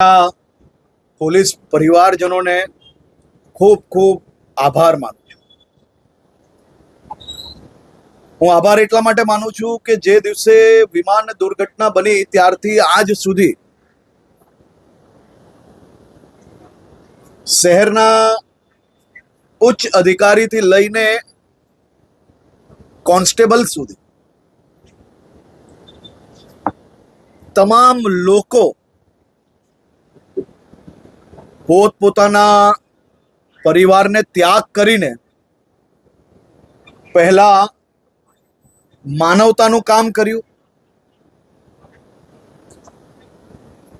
આ પોલીસ પરિવારજનોને ખૂબ ખૂબ આભાર માનું છું. હું આભાર એટલા માટે માનું છું કે જે દિવસે વિમાન દુર્ઘટના બની ત્યારથી આજ સુધી શહેરના ઉચ્ચ અધિકારીથી લઈને કોન્સ્ટેબલ સુધી તમામ લોકો પોતપોતાના પરિવારને ત્યાગ કરીને પહેલા માનવતાનું કામ કર્યું.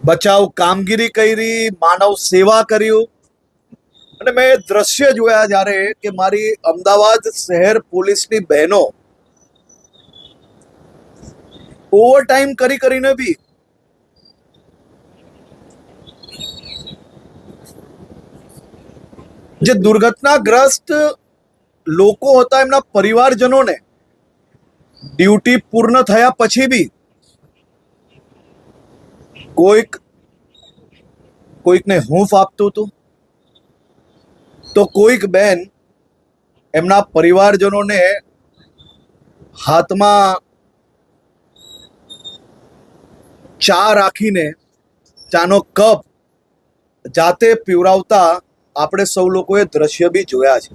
બચાવ કામગીરી કરી, માનવ સેવા કર્યું. અને મેં દ્રશ્ય જોયા જ્યારે કે મારી અમદાવાદ શહેર પોલીસની બહેનો ઓવરટાઈમ કરી, કરીને બી જે દુર્ઘટનાગ્રસ્ત લોકો હતા એમના પરિવારજનોને ડ્યુટી પૂર્ણ થયા પછી બી કોઈક કોઈકને હૂંફ આપતું હતું. તો કોઈક બેન એમના પરિવારજનોને હાથમાં ચા રાખીને, ચાનો કપ જાતે પીવરાવતા આપણે સૌ લોકોએ દ્રશ્ય બી જોયા છે.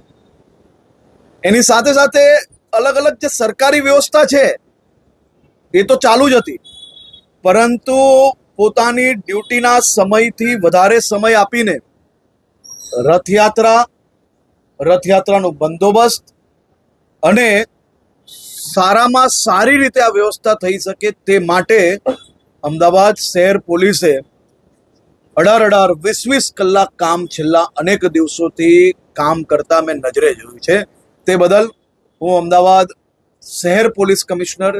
એની સાથે સાથે અલગ અલગ જે સરકારી વ્યવસ્થા છે, એ તો ચાલુ જ હતી. પરંતુ પોતાની ડ્યુટીના સમયથી વધારે સમય આપીને રથયાત્રા, રથયાત્રાનો બંદોબસ્ત અને સારામાં સારી રીતે આ વ્યવસ્થા થઈ શકે તે માટે અમદાવાદ શહેર પોલીસે અઢાર અઢાર વીસ વીસ કલાક કામ છેલ્લા અનેક દિવસોથી કામ કરતા મેં નજરે જોયું છે. તે બદલ હું અમદાવાદ શહેર police commissioner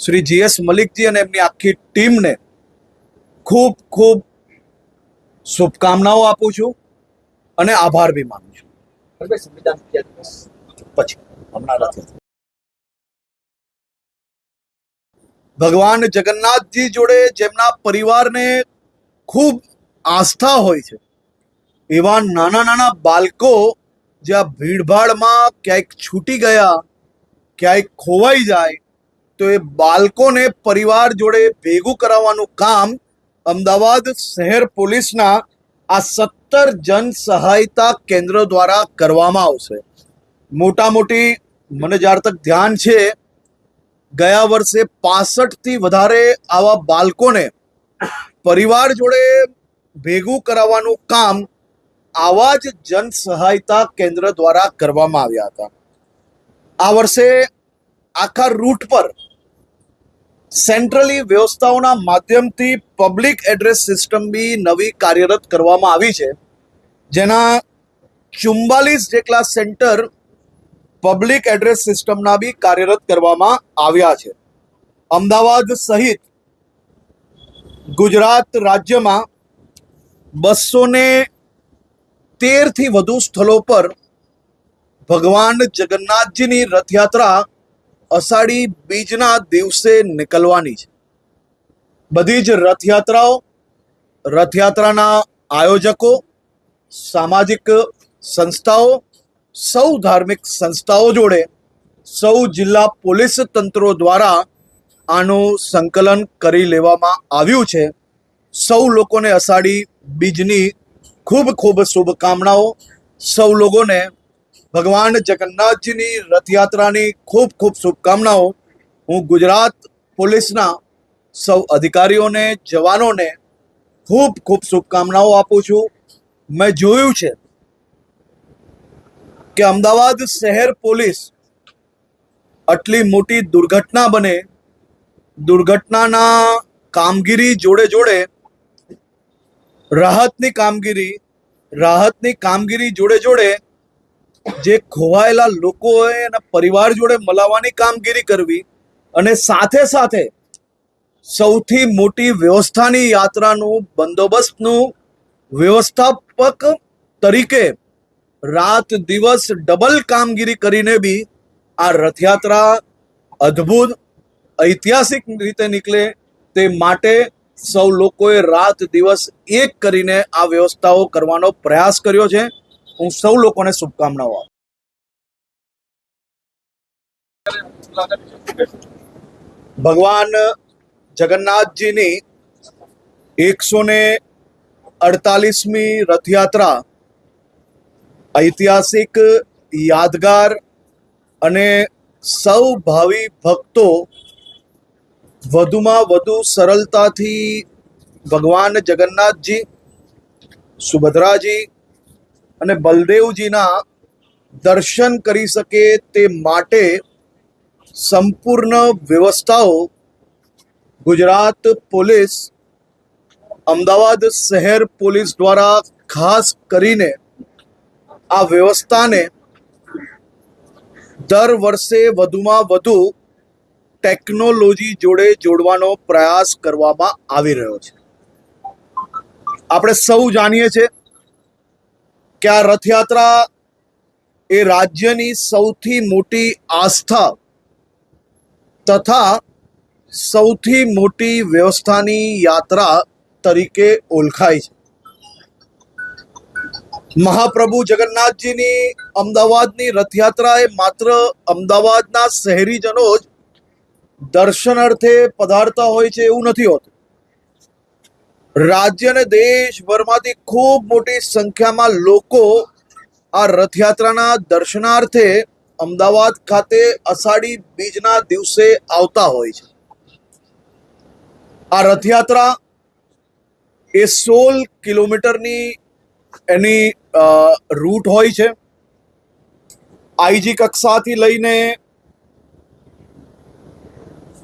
Shri GS Malikji અને એમની આખી ટીમને ખૂબ ખૂબ શુભકામનાઓ આપું છું અને આભાર બી માનું છું. પછી, હમણાં ભગવાન જગન્નાથજી જોડે જેમના પરિવારને ખૂબ આસ્થા હોય છે. એવા નાના નાના બાળકો જે આ ભીડભાડમાં ક્યાંક છૂટી ગયા, ક્યાંક ખોવાઈ જાય, તો એ બાળકોને પરિવાર જોડે ભેગું કરાવવાનું કામ અમદાવાદ શહેર પોલીસના આ સત્તર જન સહાયતા કેન્દ્ર દ્વારા કરવામાં આવશે. મોટા મોટી મને જ્યાર તક ધ્યાન છે, ગયા વર્ષે પાસઠથી વધારે આવા બાળકોને પરિવાર જોડે ભેગું કરાવવાનું કામ આવા જ જન સહાયતા કેન્દ્ર દ્વારા કરવામાં આવ્યા હતા. આ વર્ષે આખા રૂટ પર સેન્ટ્રલી વ્યવસ્થાઓના માધ્યમથી પબ્લિક એડ્રેસ સિસ્ટમ બી નવી કાર્યરત કરવામાં આવી છે. જેના ચુમ્બાલીસ જેટલા સેન્ટર પબ્લિક એડ્રેસ સિસ્ટમના બી કાર્યરત કરવામાં આવ્યા છે. અમદાવાદ સહિત ગુજરાત રાજ્યમાં બસો ને તેરથી વધુ સ્થળો પર ભગવાન જગન્નાથજીની રથયાત્રા અષાઢી બીજના દિવસે નીકળવાની છે. બધી જ રથયાત્રાઓ, રથયાત્રાના આયોજકો, સામાજિક સંસ્થાઓ, સૌ ધાર્મિક સંસ્થાઓ જોડે સૌ જિલ્લા પોલીસ તંત્રો દ્વારા આનું સંકલન કરી લેવામાં આવ્યું છે. સૌ લોકોને અષાઢી બીજની ખૂબ ખૂબ શુભકામનાઓ. સૌ લોકોને ભગવાન જગન્નાથજીની રથયાત્રાની ખૂબ ખૂબ શુભકામનાઓ. હું ગુજરાત પોલીસના સૌ અધિકારીઓને, જવાનોને ખૂબ ખૂબ શુભકામનાઓ આપું છું. મેં જોયું છે કે અમદાવાદ શહેર પોલીસ આટલી મોટી દુર્ઘટના બને દુર્ઘટનાના કામગીરી જોડે જોડે, રાહતની કામગીરી રાહતની કામગીરી જોડે જોડે જે ખોવાયેલા લોકોએ અને પરિવાર જોડે મળવાની કામગીરી કરવી અને સાથે સાથે સૌથી મોટી વ્યવસ્થાની યાત્રાનું બંદોબસ્તનું વ્યવસ્થાપક તરીકે રાત દિવસ ડબલ કામગીરી કરીને બી આ રથયાત્રા અદ્ભુત ઐતિહાસિક રીતે નીકળે તે માટે સૌ લોકોએ રાત દિવસ એક કરીને આ વ્યવસ્થાઓ કરવાનો પ્રયાસ કર્યો છે. હું સૌ લોકોને શુભકામનાઓ આપું. ભગવાન જગન્નાથજીની એકસો ને અડતાલીસમી રથયાત્રા ઐતિહાસિક યાદગાર અને સૌ ભાવિ ભક્તો વધુમાં વધુ સરળતાથી ભગવાન જગન્નાથજી, સુભદ્રાજી અને બલદેવજીના દર્શન કરી શકે તે માટે સંપૂર્ણ વ્યવસ્થાઓ ગુજરાત પોલીસ, અમદાવાદ શહેર પોલીસ દ્વારા ખાસ કરીને આ વ્યવસ્થાને દર વર્ષે વધુમાં વધુ ટેકનોલોજી જોડે જોડવાનો પ્રયાસ કરવામાં આવી રહ્યો છે. આપણે સૌ જાણીએ છીએ કે આ રથયાત્રા એ રાજ્યની સૌથી મોટી આસ્થા તથા સૌથી મોટી વ્યવસ્થાની યાત્રા તરીકે ઓળખાય છે. મહાપ્રભુ જગન્નાથજીની અમદાવાદની રથયાત્રા એ માત્ર અમદાવાદના શહેરીજનો જ દર્શનાર્થે પધારતા હોય છે એવું નથી હોતું. રાજ્ય અને દેશભરમાંથી ખૂબ મોટી સંખ્યામાં લોકો આ રથયાત્રાના દર્શનાર્થે અમદાવાદ ખાતે અષાઢી બીજના દિવસે આવતા હોય છે. આ રથયાત્રા એ સોળ કિલોમીટરની એની રૂટ હોય છે. આઈજી કક્ષાથી લઈને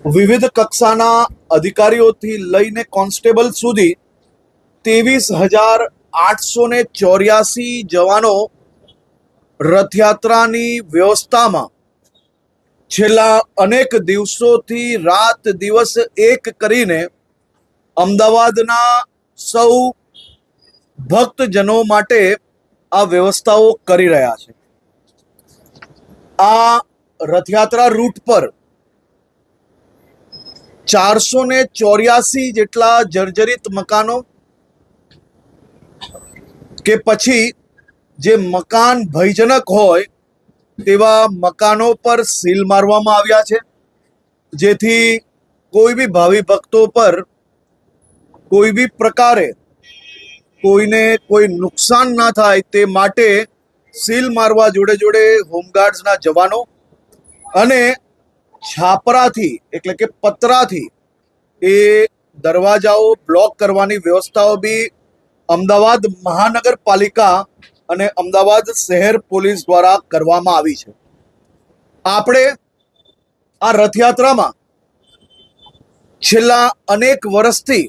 વિવિધ કક્ષાના અધિકારીઓથી લઈને કોન્સ્ટેબલ સુધી ત્રેવીસ હજાર આઠસો ને ચોર્યાસી જવાનો રથયાત્રાની વ્યવસ્થામાં છેલ્લા અનેક દિવસોથી રાત દિવસ એક કરીને અમદાવાદના સૌ ભક્તજનો માટે આ વ્યવસ્થાઓ કરી રહ્યા છે. આ રથયાત્રા રૂટ પર ચારસો ને ચોર્યાસી જેટલા જર્જરિત મકાનો કે પછી જે મકાન ભયજનક હોય તેવા મકાનો પર સીલ મારવામાં આવ્યા છે. જેથી કોઈ બી ભાવિ ભક્તો પર કોઈ બી પ્રકારે કોઈને કોઈ નુકસાન ના થાય તે માટે સીલ મારવા જોડે જોડે હોમગાર્ડ્સના જવાનો અને છાપરાથી, એટલે કે પતરાથી, એ દરવાજાઓ બ્લોક કરવાની વ્યવસ્થાઓ બી અમદાવાદ મહાનગરપાલિકા અને અમદાવાદ શહેર પોલીસ દ્વારા કરવામાં આવી છે. આપણે આ રથયાત્રામાં છેલ્લા અનેક વર્ષથી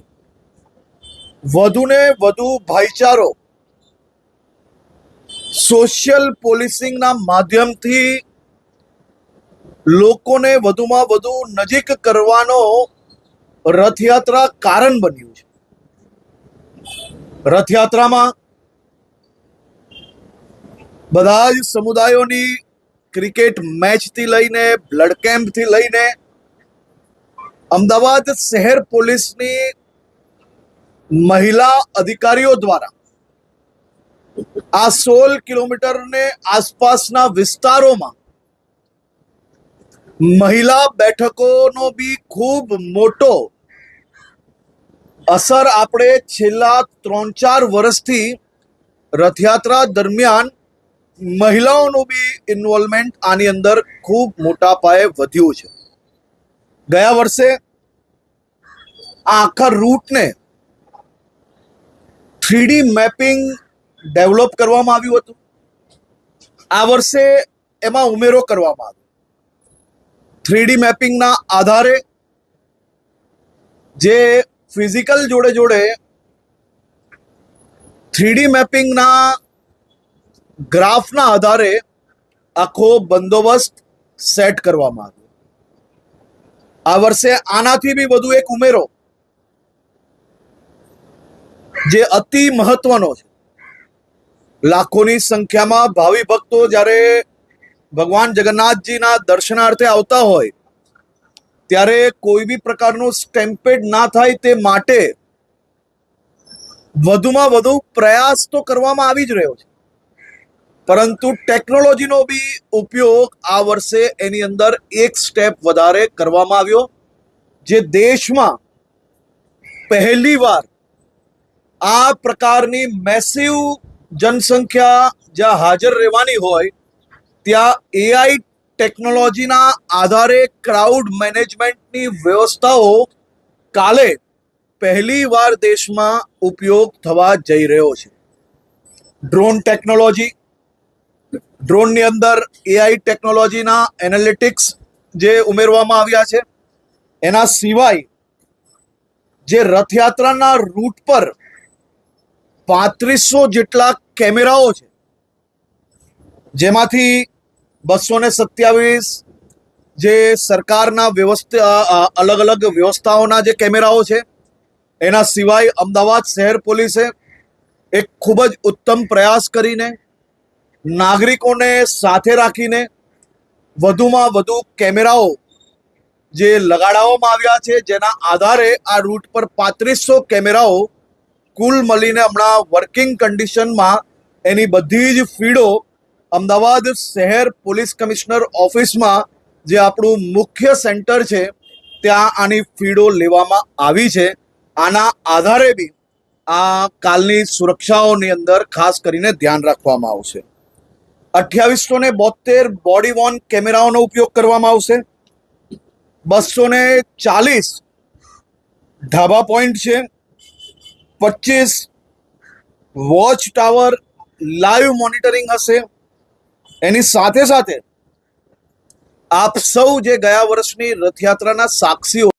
વધુને વધુ ભાઈચારો સોશિયલ પોલીસિંગના માધ્યમથી લોકોને વધુમાં વધુ નજીક કરવાનો રથયાત્રા કારણ બન્યું છે. રથયાત્રામાં બધા જ સમુદાયોની ક્રિકેટ મેચથી લઈને બ્લડ કેમ્પથી લઈને અમદાવાદ શહેર પોલીસની મહિલા અધિકારીઓ દ્વારા આ સોળ કિલોમીટરને આસપાસના વિસ્તારોમાં મહિલા બેઠકોનો બી ખૂબ મોટો અસર આપણે છેલ્લા ત્રણ ચાર વર્ષથી રથયાત્રા દરમિયાન મહિલાઓનું બી ઇન્વોલ્વમેન્ટ આની અંદર ખૂબ મોટા પાયે વધ્યું છે. ગયા વર્ષે આખા રૂટને થ્રીડી મેપિંગ ડેવલપ કરવામાં આવ્યું હતું. આ વર્ષે એમાં ઉમેરો કરવામાં આવ્યો. થ્રીડી મેપિંગના આધારે જે ફિઝિકલ જોડે જોડે થ્રીડી મેપિંગના ગ્રાફના આધારે આખો બંદોબસ્ત સેટ કરવામાં આવ્યો. આ વર્ષે આનાથી બી વધુ એક ઉમેરો જે અતિ મહત્વનો છે. લાખોની સંખ્યામાં ભાવિ ભક્તો જ્યારે ભગવાન જગન્નાથજીના દર્શનાર્થે આવતા હોય, ત્યારે કોઈ બી પ્રકારનું સ્ટેમ્પેડ ના થાય તે માટે વધુમાં વધુ પ્રયાસ તો કરવામાં આવી જ રહ્યો છે. પરંતુ ટેકનોલોજીનો બી ઉપયોગ આ વર્ષે એની અંદર એક સ્ટેપ વધારે કરવામાં આવ્યો, જે દેશમાં પહેલીવાર આ પ્રકારની મેસિવ જનસંખ્યા જ્યાં હાજર રહેવાની હોય ત્યાં એઆઈ ટેકનોલોજીના આધારે ક્રાઉડ મેનેજમેન્ટની વ્યવસ્થાઓ કાલે પહેલીવાર દેશમાં ઉપયોગ થવા જઈ રહ્યો છે. ડ્રોન ટેકનોલોજી ડ્રોનની અંદર એઆઈ ટેકનોલોજીના એનાલિટિક્સ જે ઉમેરવામાં આવ્યા છે, એના સિવાય જે રથયાત્રાના રૂટ પર પાંત્રીસો જેટલા કેમેરાઓ છે, જેમાંથી બસો ને સત્યાવીસ જે સરકારના વ્યવસ્થા અલગ અલગ વ્યવસ્થાઓના જે કેમેરાઓ છે, એના સિવાય અમદાવાદ શહેર પોલીસે એક ખૂબ જ ઉત્તમ પ્રયાસ કરીને નાગરિકોને સાથે રાખીને વધુમાં વધુ કેમેરાઓ જે લગાડવામાં આવ્યા છે, જેના આધારે આ રૂટ પર પાંત્રીસો કેમેરાઓ કુલ મળીને હમણાં વર્કિંગ કન્ડિશનમાં એની બધી જ ફીડો અમદાવાદ શહેર પોલીસ કમિશનર ઓફિસમાં જે આપણું મુખ્ય સેન્ટર છે, ત્યાં આની ફીડો લેવામાં આવી છે. આના આધારે બી આ કાલની સુરક્ષાઓની અંદર ખાસ કરીને ધ્યાન રાખવામાં આવશે. અઠ્યાવીસો ને બોતેર બોડી વોર્ન કેમેરાઓનો ઉપયોગ કરવામાં આવશે. બસો ને ચાલીસ ધાબા પોઈન્ટ છે. પચીસ વોચ ટાવર લાઈવ મોનિટરિંગ હશે. એની સાથે સાથે આપ સૌ જે ગયા વર્ષની રથયાત્રાના સાક્ષીઓ